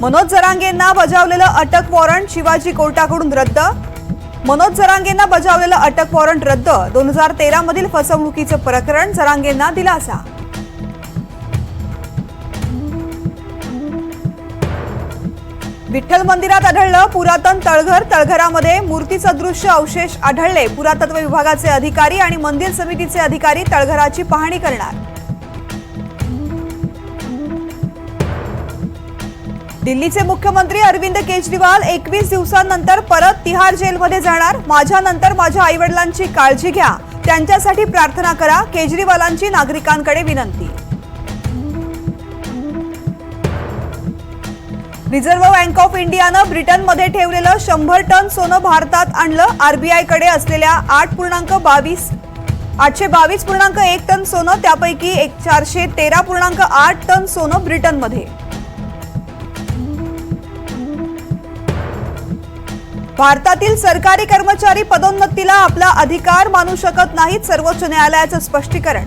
मनोज जरांगेंना बजावलेलं अटक वॉरंट शिवाजी कोर्टाकडून रद्द? मनोज जरांगेंना बजावलेलं अटक वॉरंट रद्द? दोन हजार तेरा मधील फसवणुकीचं प्रकरण जरांगेंना दिलासा. विठ्ठल मंदिरात आढळलं पुरातन तळघर. तळघरामध्ये मूर्तीचं दृश्य अवशेष आढळले. पुरातत्व विभागाचे अधिकारी आणि मंदिर समितीचे अधिकारी तळघराची पाहणी करणार. दिल्लीचे मुख्यमंत्री अरविंद केजरीवाल एकवीस दिवसांनंतर परत तिहार जेलमध्ये जाणार. माझ्यानंतर माझ्या आईवडिलांची काळजी घ्या. त्यांच्यासाठी प्रार्थना करा. केजरीवालांची नागरिकांकडे विनंती. रिझर्व्ह बँक ऑफ इंडियानं ब्रिटनमध्ये ठेवलेलं शंभर टन सोनं भारतात आणलं. आरबीआयकडे असलेल्या आठ पूर्णांक बावीस आठशे बावीस पूर्णांक एक टन सोनं त्यापैकी एक चारशे तेरा पूर्णांक आठ टन सोनं ब्रिटनमध्ये. भारतातील सरकारी कर्मचारी पदोन्नतीला आपला अधिकार मानू शकत नाहीत सर्वोच्च न्यायालयाचं स्पष्टीकरण.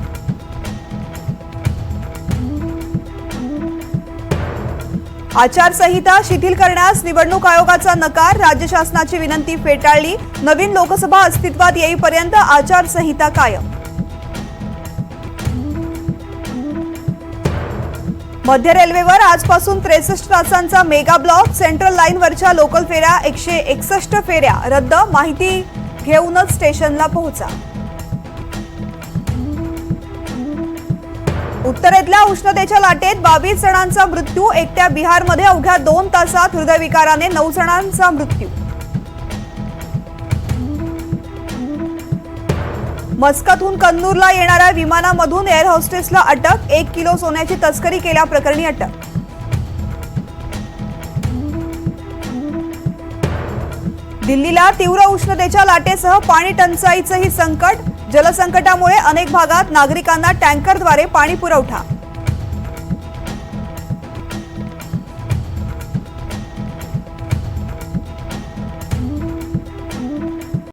आचारसंहिता शिथिल करण्यास निवडणूक आयोगाचा नकार राज्य शासनाची विनंती फेटाळली नवीन लोकसभा अस्तित्वात येईपर्यंत आचारसंहिता कायम. मध्य रेल्वेवर आजपासून त्रेसष्ट तासांचा मेगा ब्लॉक सेंट्रल लाईनवरच्या लोकल फेऱ्या एकशे एकसष्ट फेऱ्या. रद्द माहिती घेऊनच स्टेशनला पोहोचा. उत्तरेतल्या उष्णतेच्या लाटेत बावीस जणांचा मृत्यू एकट्या बिहारमध्ये अवघ्या दोन तासात हृदयविकाराने नऊ जणांचा मृत्यू. मस्कतहून कन्नूरला येणाऱ्या विमानामधून एअर होस्टेसला अटक. एक किलो सोन्याची तस्करी केल्याप्रकरणी अटक. दिल्लीला तीव्र उष्णतेच्या लाटेसह पाणी टंचाईचंही संकट. जलसंकटामुळे अनेक भागात नागरिकांना टँकरद्वारे पाणी पुरवठा